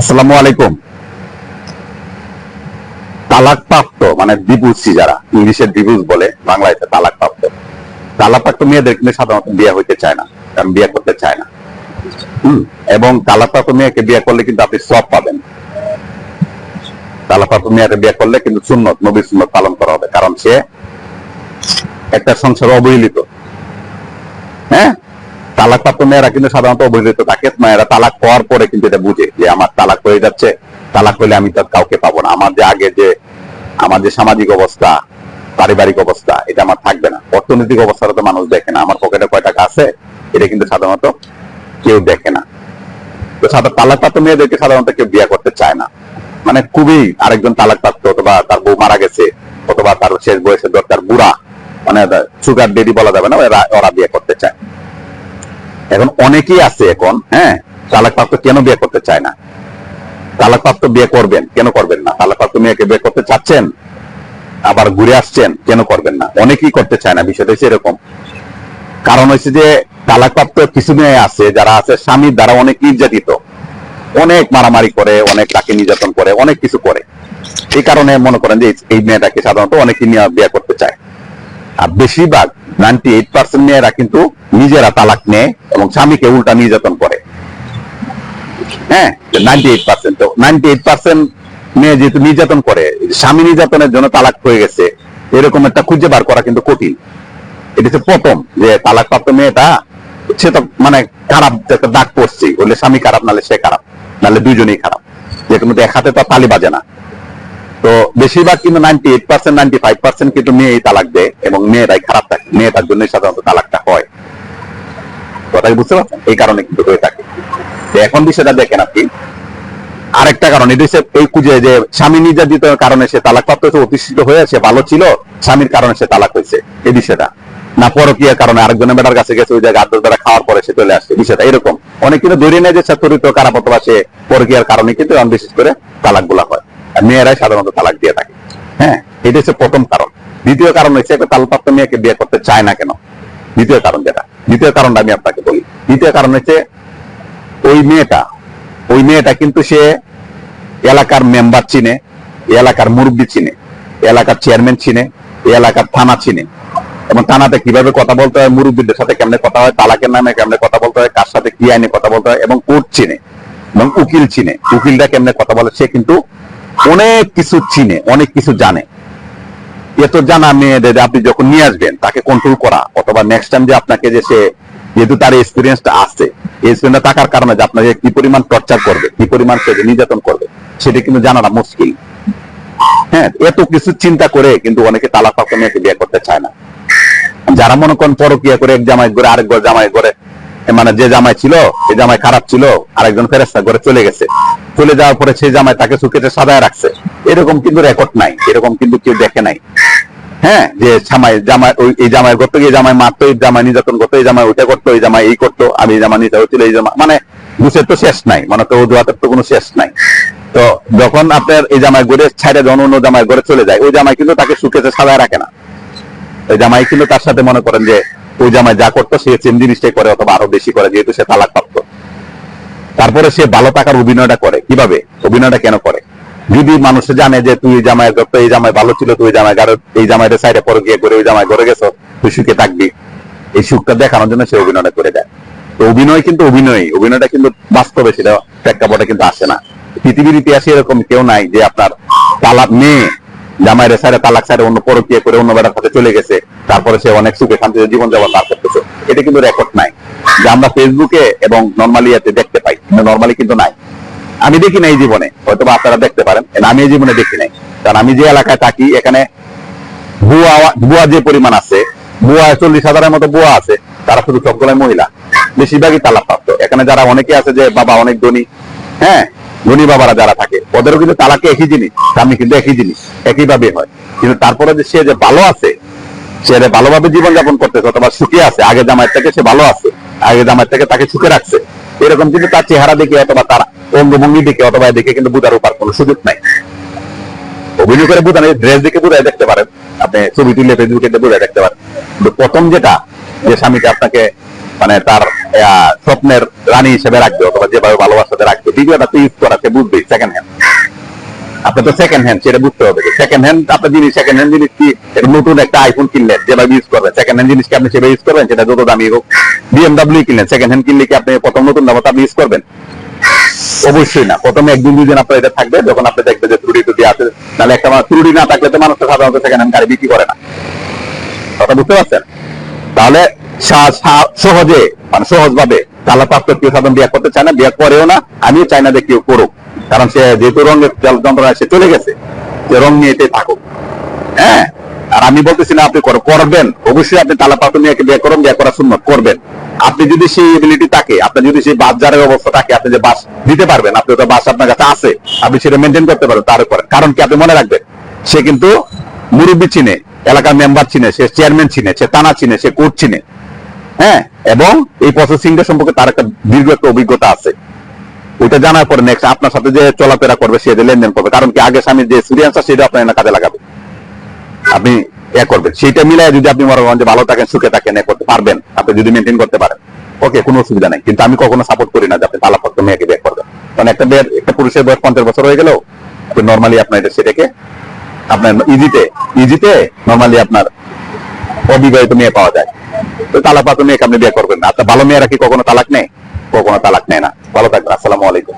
আসসালামু আলাইকুম। তালাক প্রাপ্ত মানে ডিভোর্সি যারা, ইংলিশের ডিভোর্স বলে বাংলায় তালাক প্রাপ্ত মেয়েদের কিন্তু সাধারণত বিয়ে হইতে চায় না, কারণ বিয়ে করতে চায় না। এবং তালাক প্রাপ্ত মেয়েকে বিয়ে করলে কিন্তু আপনি সব পাবেন। তালাক প্রাপ্ত মেয়েকে বিয়ে করলে কিন্তু সুন্নত, নবীর সুন্নত পালন করা হবে, কারণ সে একটা সংসার অবহেলিত। তালাক প্রাপ্ত মেয়েরা কিন্তু সাধারণত অবহেলিত থাকে। মেয়েরা তালাক হওয়ার পরে কিন্তু এটা বুঝে যে আমার তালাক হয়ে যাচ্ছে। তালাক হইলে আমি তার কাউকে পাবো না। আমার যে আগে যে, আমার যে সামাজিক অবস্থা, পারিবারিক অবস্থা, এটা আমার থাকবে না। অর্থনৈতিক অবস্থাটা তো মানুষ দেখে না। আমার পকেটে কয় টাকা আছে, এটা কিন্তু সাধারণত কেউ দেখে না। তো সাধারণ তালাক প্রাপ্ত মেয়েদেরকে সাধারণত কেউ বিয়ে করতে চায় না। মানে খুবই আরেকজন তালাক প্রাপ্ত অথবা তার বউ মারা গেছে, অথবা তার শেষ বয়সের দরকার বুড়া মানে সুগার ডেডি বলা যাবে না ওরা বিয়ে করতে চায়। এখন অনেকেই আছে এখন হ্যাঁ? তালাকপ্রাপ্ত কেন বিয়ে করতে চায় না? তালাকপ্রাপ্ত বিয়ে করবেন, কেন করবেন না? তালাকপ্রাপ্ত মেয়েকে বিয়ে করতে চাচ্ছেন, আবার ঘুরে আসছেন, কেন করবেন না? অনেকেই করতে চায় না, বিষয়টা হচ্ছে এরকম। কারণ হচ্ছে যে, তালাকপ্রাপ্ত কিছু মেয়ে আছে, যারা আছে স্বামীর দ্বারা অনেক নির্যাতিত। অনেক মারামারি করে, অনেক তাকে নির্যাতন করে, অনেক কিছু করে। এই কারণে মনে করেন যে, এই- মেয়েটাকে সাধারণত অনেকে নিয়ে বিয়ে করতে চায়। আর বেশিরভাগ নাইনটি এইট পার্সেন্ট মেয়েরা কিন্তু নিজেরা তালাক নেয় এবং স্বামীকে উল্টা নির্যাতন করে। হ্যাঁ ninety eight percent ninety eight percent মেয়ে যেহেতু নির্যাতন করে, স্বামী নির্যাতনের জন্য তালাক হয়ে গেছে, এরকম একটা খুঁজে বার করা কিন্তু কঠিন। এটা হচ্ছে প্রথম যে তালাক প্রাপ্ত মেয়েটা, সে তো মানে খারাপ একটা দাগ পড়ছে বললে স্বামী খারাপ নালে সে খারাপ নালে দুইজনেই খারাপ। যে কোনো এক হাতে তো তালি বাজে না। তো বেশিরভাগ কিন্তু ninety eight percent ninety five percent কিন্তু মেয়েই তালাক দেয় এবং মেয়েরাই খারাপ থাকে। মেয়েটার জন্য সাধারণত তালাকটা হয়। কথাই বুঝতে পারছেন? এই কারণে কিন্তু হয়ে থাকে। এখন বিষয়টা দেখেন আপনি। আরেকটা কারণ এটা হচ্ছে এই খুঁজে যে স্বামী নির্যাতিত কারণে সে তালাক প্রাপ্ত হয়েছে, অতিষ্ঠিত হয়ে সে ভালো ছিল, স্বামীর কারণে সে তালাক হয়েছে। এই বিষয়টা। না পরকীয়ার কারণে আরেকজনের বেটার কাছে গেছে, ওই জায়গায় আদ্র দ্বারা খাওয়ার পরে সে চলে আসছে। বিষয়টা এরকম। অনেক কিন্তু ধরে নেয় যে সে চরিত্র খারাপ অথবা সে পরকীয়ার কারণে কিন্তু বিশেষ করে তালাকগুলা হয়। মেয়েরাই সাধারণত তালাক দিয়ে থাকে। হ্যাঁ এটা হচ্ছে প্রথম কারণ। দ্বিতীয় কারণ হচ্ছে একটা তালপ্রাপ্ত মেয়েকে বিয়ে করতে চায় না কেন? দ্বিতীয় কারণ যেটা। দ্বিতীয় কারণটা আমি আপনাকে বলি। দ্বিতীয় কারণ হচ্ছে ওই মেয়েটা ওই মেয়েটা কিন্তু সে এলাকার মেম্বার চিনে, এলাকার মুরব্বী চিনে, এলাকার চেয়ারম্যান চিনে, এলাকার থানা চিনে। এবং থানাতে কীভাবে কথা বলতে হয়, মুরব্বীদের সাথে কেমনে কথা হয়, তালাকের নামে কেমনে কথা বলতে হয়, কার সাথে কি আইনে কথা বলতে হয়, এবং কোর্ট চিনে, এবং উকিল চিনে। উকিলরা কেমনে কথা বলে, সে কিন্তু অনেক কিছু চিনে, অনেক কিছু জানে। এত জানা মেয়েদের আপনি যখন নিয়ে আসবেন, তাকে কন্ট্রোল করা, অথবা নেক্সট টাইম যে আপনাকে যে সে, যেহেতু তার এক্সপিরিয়েন্সটা আছে এক্সপিরিয়েন্সটা থাকার কারণে যে আপনাকে কি পরিমাণ টর্চার করবে, কি পরিমাণ সে নির্যাতন করবে, সেটা কিন্তু জানাটা মুশকিল। হ্যাঁ এত কিছু চিন্তা করে, কিন্তু অনেকে তালাক প্রাপ্ত মেয়েকে বিয়ে করতে চায় না। যারা মনে করেন পরকিয়া করে এক জামাই করে আরেক জামাই করে মানে যে জামাই ছিল এই জামাই খারাপ ছিল, আরেকজন ফেরেস্তা করে চলে গেছে। চলে যাওয়ার পরে সেই জামাই তাকে সুখেতে সাজায় রাখছে। এরকম কিন্তু রেকর্ড নাই, এরকম কিন্তু কেউ দেখে নাই। হ্যাঁ যে জামাই জামাই, ওই, এই জামাই করতো এই জামাই মারতো, এই জামাই নির্যাতন করতো, এই জামাই ওইটা করতো, এই জামাই এই করতো, আমি এই জামাই নিতে হচ্ছিল এই জামা মানে দুষের তো শেষ নাই মানে তো অজুহাতের তো কোনো শেষ নাই। তো যখন আপনার এই জামাই ঘুরে ছাইড়ে যখন অন্য জামাই ঘরে চলে যায়, ওই জামাই কিন্তু তাকে সুখেতে সাজায় রাখে না। ওই জামাই কিন্তু তার সাথে মনে করেন যে, ওই জামাই যা করতো সে সেম জিনিসটাই করে, অথবা আরও বেশি করে, যেহেতু সে তালাক প্রাপ্ত। তারপরে সে ভালো থাকার অভিনয়টা করে। কীভাবে? অভিনয়টা কেন করে? যদি মানুষ জানে যে তুই জামাই করতো এই জামাই ভালো ছিল, তুই জামাই এই জামাইয়ের সাইডে পরে গিয়ে করে ওই জামাই ঘরে গেছো, তুই সুখে থাকবি। এই সুখটা দেখানোর জন্য সে অভিনয়টা করে দেয়। তো অভিনয় কিন্তু অভিনয় অভিনয়টা কিন্তু বাস্তবে সেটা প্রেক্ষাপটে কিন্তু আসে না। পৃথিবীর ইতিহাসে এরকম কেউ নাই যে আপনার তালাক মেয়ে জামাইয়ের সাইডে তালাক সাইডে অন্য পরকিয়ে করে অন্য বেটার সাথে চলে গেছে। তারপরে সে অনেক সুখে শান্তিতে জীবন যাপন পার করতেছে। এটা কিন্তু রেকর্ড নাই। যে আমরা ফেসবুকে এবং নর্মালি এতে দেখতে পাই নর্মালি কিন্তু নাই। আমি দেখি নাই জীবনে হয়তো বা আপনারা দেখতে পারেন আমি এই জীবনে দেখি নাই। কারণ আমি যে এলাকায় থাকি, এখানে বুয়া বুয়া যে পরিমাণ আছে বুয়া চল্লিশ হাজারের মতো বুয়া আছে, তারা শুধু সবগুলাই মহিলা। বেশিরভাগই তালাক প্রাপ্ত এখানে যারা অনেকে আছে যে বাবা অনেক ধনী হ্যাঁ ধনী বাবারা যারা থাকে, ওদেরও কিন্তু তালাকে একই জিনিস, স্বামী কিন্তু একই জিনিস একই ভাবে হয়। কিন্তু তারপরে যে সে যে ভালো আছে, সে ভালোভাবে জীবনযাপন করতেছে, অথবা সুখে আছে, আগে জামাইয়ের থেকে সে ভালো আছে আগে জামাইয়ের থেকে তাকে সুখে রাখছে। এরকম কিন্তু তার চেহারা দেখে অথবা তার অঙ্গভঙ্গি দেখে অথবা দেখে কিন্তু বুঝার উপার কোনো সুযোগ নাই। অভিনয় করে বোঝান ড্রেস দেখে বোঝায় দেখতে পারেন। আপনি ছবি তুলে ফেসবুকে বোঝায় দেখতে পারেন। কিন্তু প্রথম যেটা, যে স্বামীকে আপনাকে মানে তার স্বপ্নের রানী হিসেবে রাখবে অথবা যেভাবে ভালোবাসাতে রাখবে দ্বিতীয়টা তো ইউজ করা, সে বুঝবে সেকেন্ড হ্যান্ড আপনার তো সেকেন্ড হ্যান্ড সেটা বুঝতে হবে সেকেন্ড হ্যান্ড আপনার জিনিস সেকেন্ড হ্যান্ড জিনিস কি? নতুন একটা আইফোন কিনলেন, যেভাবে ইউজ করবেন। সেকেন্ড হ্যান্ড জিনিস কি আপনি সেভাবে ইউজ করবেন? সেটা যত দামি হোক। বিএমডাব্লিউ কিনলেন সেকেন্ড হ্যান্ড কিনলে কি আপনি প্রথম নতুন দাম আপনি ইউজ করবেন? অবশ্যই না। প্রথমে একদিন, দুই দিন আপনার এটা থাকবে, যখন আপনি দেখবেন যে ত্রুটি টুটি আছে, নাহলে একটা ত্রুটি না থাকলে তো মানুষ সাধারণত সেকেন্ড হ্যান্ড গাড়ি বিক্রি করে না। কথা বুঝতে পারছেন? তাহলে সহজে মানে সহজ ভাবে তালা প্রাপ্ত কেউ সাধারণ বিয়ে করতে চায় না বিয়ে করেও না, আমিও চাই না যে কেউ করুক। কারণ সে যেহেতু রঙের যন্ত্রণা সে চলে গেছে। যে রং নিয়ে এটাই থাকুক। হ্যাঁ? আর আমি বলতেছি না আপনি করবেন। অবশ্যই আপনি তালা প্রাপ্ত মেয়েকে বিয়ে করুন, বিয়ে করা শূন্য করবেন। আপনি যদি সেই এবিলিটি থাকে আপনার যদি সেই বাজারের অবস্থা থাকে, আপনি যে বাস দিতে পারবেন, আপনি তো বাস আপনার কাছে আছে, আপনি সেটা মেনটেন করতে পারেন তার করেন কারণ কি আপনি মনে রাখবেন, সে কিন্তু মুরব্বী চিনে, এলাকার মেম্বার চিনে, সে চেয়ারম্যান চিনে, সে থানা চিনে, সে কোর্ট চিনে। হ্যাঁ? এবং এই প্রসেসিংটা সম্পর্কে তার একটা দীর্ঘ একটা অভিজ্ঞতা আছে। ওইটা জানার পরে নেক্সট আপনার সাথে যে চলাফেরা করবে সে যে লেনদেন করবে। কারণ কি, আগে স্বামীর যে এক্সপিরিয়েন্স আছে, সেটা আপনার কাজে লাগাবে। আপনি এ করবেন। সেইটা মিলাই যদি আপনি মনে করেন যে ভালো থাকেন, সুখে থাকেন, এ করতে পারবেন, আপনি যদি মেনটেন করতে পারেন ওকে কোনো অসুবিধা নেই। কিন্তু আমি কখনো সাপোর্ট করি না যে আপনি তালাপত্র মেয়েকে বিয়ে করবেন। কারণ একটা বিয়ের একটা পুরুষের বয়স পঞ্চাশ বছর হয়ে আপনি নর্মালি আপনার এটা সেটাকে, আপনার ইজিতে ইজিতে নর্মালি আপনার অবিবাহিত মেয়ে পাওয়া যায়। তো তালাক পাত্র মেয়েকে আপনি বিয়ে করবেন আপনার ভালো মেয়েরা কি কখনো তালাক নেই কখনো তালাক নেয় না। ভালো থাকবেন আসসালামু আলাইকুম।